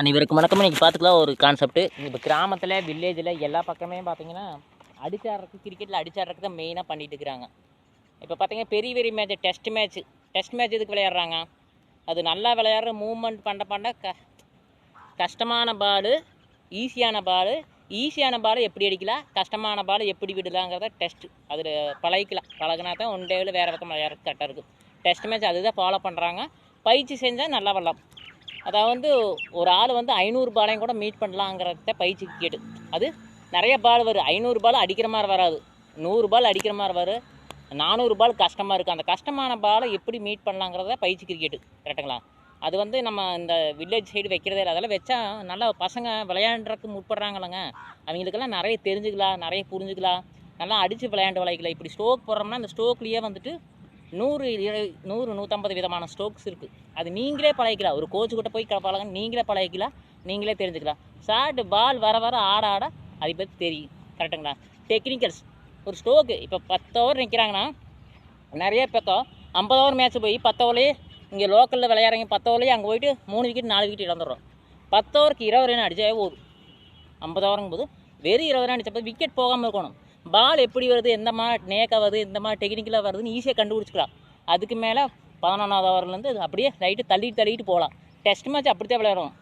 அனைவருக்கும் வணக்கம். இன்றைக்கி பார்த்துக்கலாம் ஒரு கான்செப்ட்டு இப்போ கிராமத்தில் வில்லேஜில் எல்லா பக்கமே பார்த்தீங்கன்னா அடிச்சாடுறதுக்கு கிரிக்கெட்டில் அடிச்சாடுறதுக்கு தான் மெயினாக பண்ணிட்டு இருக்கிறாங்க. இப்போ பார்த்தீங்கன்னா பெரிய பெரிய match test match test match எதுக்கு விளையாடுறாங்க? அது நல்லா விளையாடுற மூவ்மெண்ட் பண்ண பண்ண க கஷ்டமான பால் ஈஸியான பால் ஈஸியான பால் எப்படி அடிக்கலாம் கஷ்டமான பால் எப்படி விடலாங்கிறத டெஸ்ட் அதில் பழகிக்கலாம். பழகினா தான் ஒன் டேவில் வேறு பக்கம் விளையாடுறது கரெக்டாக இருக்கும். டெஸ்ட் மேட்ச் அதுதான் ஃபாலோ பண்ணுறாங்க பயிற்சி செஞ்சால் நல்லா வரலாம் அதாவது ஒரு ஆள் வந்து ஐநூறு பாலையும் கூட மீட் பண்ணலாங்கிறத பயிற்சி கேட்டு. அது நிறைய பால் வரும். ஐநூறு பால் அடிக்கிற மாதிரி வராது. நூறு பால் அடிக்கிற மாதிரி வரும் நானூறு பால் கஷ்டமாக இருக்குது அந்த கஷ்டமான பாலை எப்படி மீட் பண்ணலாங்கிறத பயிற்சி கிரிக்கெட்டு கரெக்டுங்களா அது வந்து நம்ம இந்த வில்லேஜ் சைடு வைக்கிறதே இல்லை. அதெல்லாம் வச்சா நல்லா பசங்க விளையாண்டுறதுக்கு முற்படுறாங்களங்க அவங்களுக்கெல்லாம் நிறைய தெரிஞ்சுக்கலாம் நிறைய புரிஞ்சுக்கலாம். நல்லா அடித்து விளையாண்டு விளையாடலாம் இப்படி ஸ்டோக் போடுறோம்னா அந்த ஸ்டோக்லேயே வந்துட்டு நூறு இரு- நூறு நூற்றம்பது விதமான ஸ்டோக்ஸ் இருக்குது அது நீங்களே பழகிக்கலாம். ஒரு கோச்சு கிட்ட போய் பழக நீங்களே பழகிக்கலாம். நீங்களே தெரிஞ்சுக்கலாம். ஷார்ட் பால் வர வர ஆட ஆட அதை பற்றி தெரியும். கரெக்டுங்களா டெக்னிக்கல்ஸ் ஒரு ஸ்டோக்கு இப்போ பத்து ஓவர் நிற்கிறாங்கன்னா நிறைய பக்கம் ஐம்பது ஓவர் மேட்ச் போய் பத்து ஓவர்லேயே இங்கே லோக்கலில் விளையாடுறவங்க பத்து ஓவர்லேயே அங்கே போயிட்டு மூணு விக்கெட் நாலு விக்கெட் இழந்துடுறோம். பத்து ஓவருக்கு இருபது ரன் அடித்தாவே போதும். ஐம்பது ஓவருங்கும் போது வெறும் இருபது ரன் அடிச்சப்போ விக்கெட் போகாமல் இருக்கணும். பால் எப்படி வருது எந்த மாதிரி நேக்காக வருது எந்த மாதிரி டெக்னிக்கலாக வருதுன்னு ஈஸியாக கண்டுபிடிச்சிக்கலாம். அதுக்கு மேலே பதினொன்றாவது ஓவர்லேருந்து அப்படியே லைட்டு தள்ளிட்டு தள்ளிட்டு போகலாம். டெஸ்ட் மேட்ச் அப்படி தான் விளையாடுவோம்.